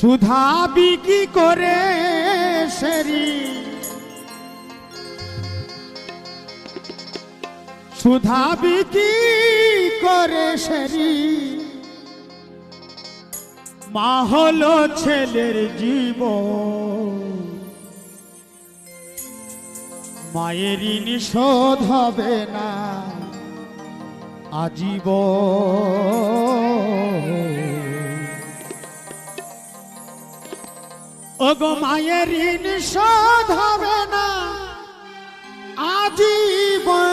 সুধা বিক্রি করে সেরি। সুধা বিক্রি করে সেরি। মা হলো ছেলের জীব মায়ের শোধ হবে না আজীব ওগো মায়ের ঋণ শোধ হবে না। আজীবন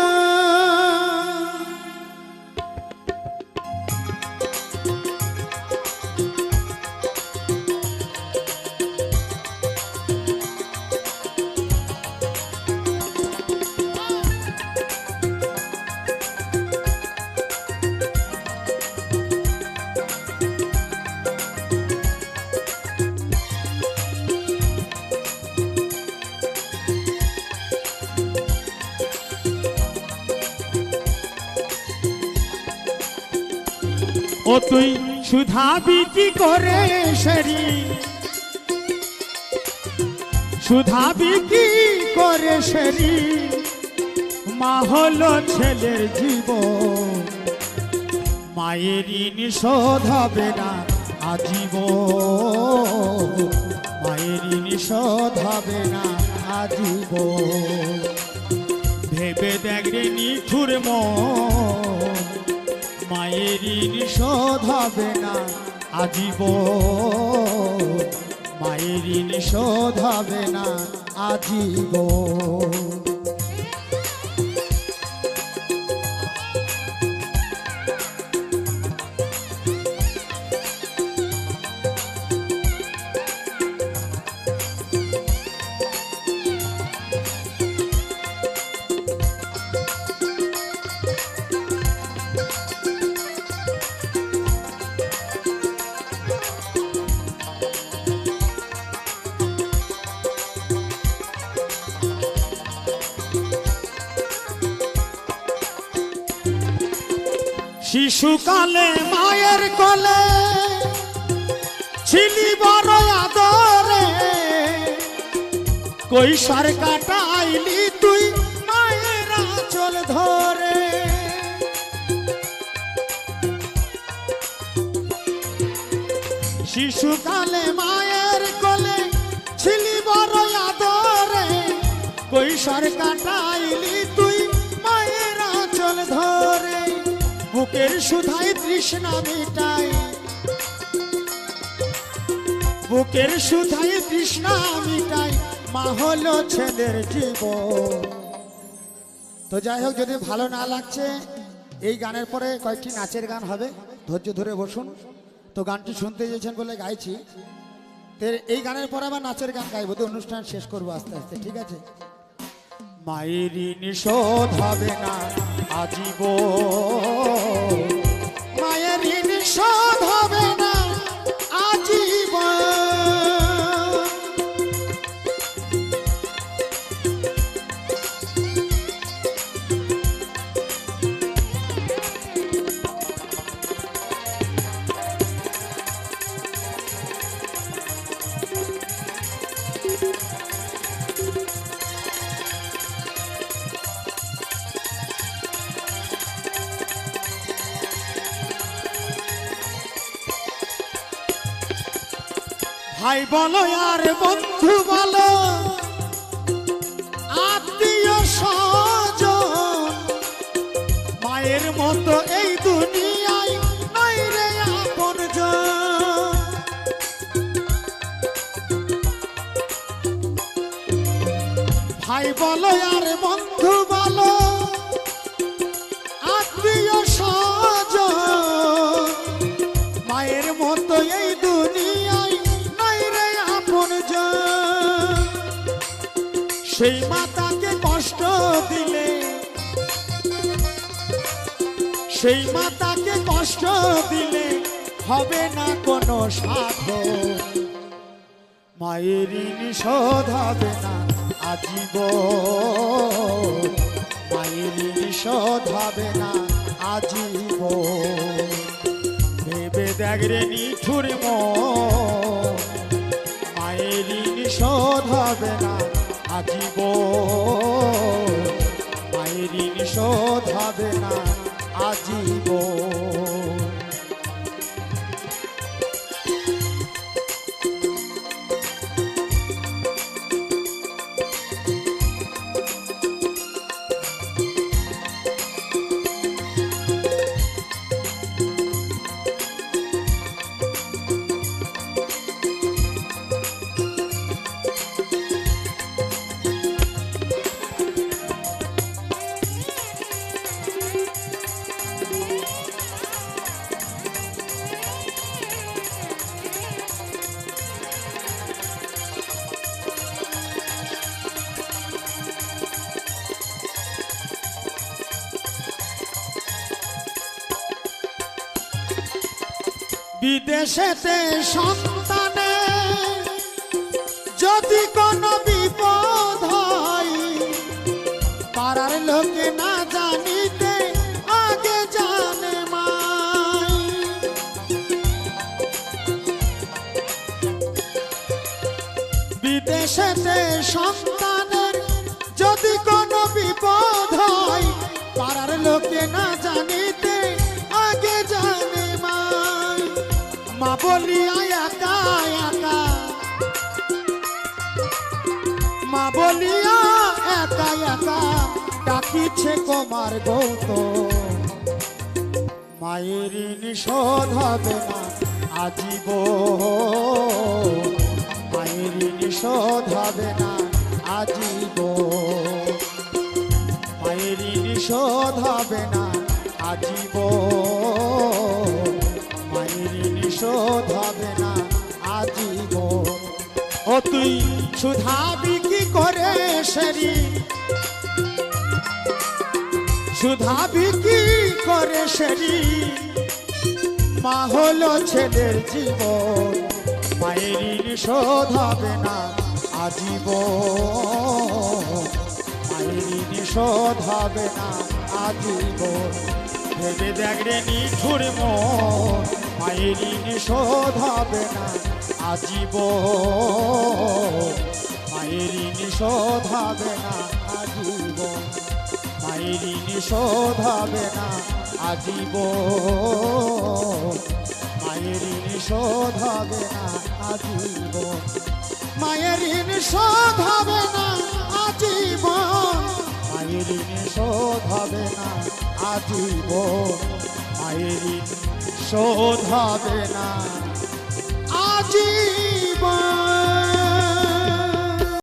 ও তুই সুধা বিক্রি করে সেরি সুধা বিক্রি করে সেরি মা হলো ছেলের জীব মায়ের শোধ হবে না আজীব মায়ের শোধ হবে না আজীব ভেবে দেখ রে মন। মায়ের শোধ হবে না আজীব মায়ের শোধ হবে না আজীব শিশুকালে, মায়ের কোলে ছিলি বড় আদরে। কৈশোর কাটাইলি তুই মায়ের আঁচল ধরে। শিশুকালে, মায়ের কোলে ছিলি বড় আদরে। কৈশোর কাটাইলি বুকের সুধাই তৃষ্ণা মিটাই বুকের সুধাই তৃষ্ণা মিটাই মা হলো ছেলের জীব তো যাই হোক, যদি ভালো না লাগছে, এই গানের পরে কয়েকটি নাচের গান হবে। ধৈর্য ধরে বসুন। তো গানটি শুনতে চেয়েছেন বলে গাইছি। এই গানের পরে আবার নাচের গান গাইবো। তো অনুষ্ঠান শেষ করব আস্তে আস্তে, ঠিক আছে? মায়ের শোধ হবে না আজীব ভাই বলো আর বন্ধু বলো, আত্মীয় স্বজন, মায়ের মতো এই দুনিয়ায় রে আপন ভাই বলো আর বন্ধু বলো সেই মাতাকে কষ্ট দিলে, সেই মাতাকে কষ্ট দিলে হবে না কোনো সাধন মায়ের শোধ হবে না আজীব মায়ের শোধ হবে না আজীব ভেবে দেখ রে নিঠুর মন শোধ হবে না আজীব মায়ের ঋণ শোধ হবে না আজীব বিদেশেতে সন্তানে, যদি কোনো বিপদ হয়, পাড়ার লোকে না জানিতে আগে জানে মাই। বিদেশেতে সন্তানের যদি কোনো বিপদ হয়, পাড়ার লোকে না জানিতে মা বলিয়া, একা একা ডাকিছে কুমার গৌত মায়ের নিষোধ হবে না, আজীব। মায়ের নিষোধ হবে না, আজীব। মায়ের নিষোধ হবে না, আজীব। মায়ের নিষোধ হবে না, আজীব। ও তুই সুধাবি কি করে সেরি। সুধা বিক্রি করে সেরি। মা হলো ছেলের জীবন, মায়ের ঋণ শোধ হবে না আজীব মায়ের ঋণ শোধ হবে না আজীব ভেবে দেখ রে নিঠুর মন, মায়ের ঋণ শোধ হবে না আজীব মায়ের ঋণ শোধ হবে না আজীবন। মায়ের ঋণ শোধ হবে না আজীব মায়ের ঋণ শোধ হবে না আজীব মায়ের ঋণ শোধ হবে না আজীবন। মায়ের ঋণ শোধ হবে না আজীব মায়ের ঋণ শোধ হবে না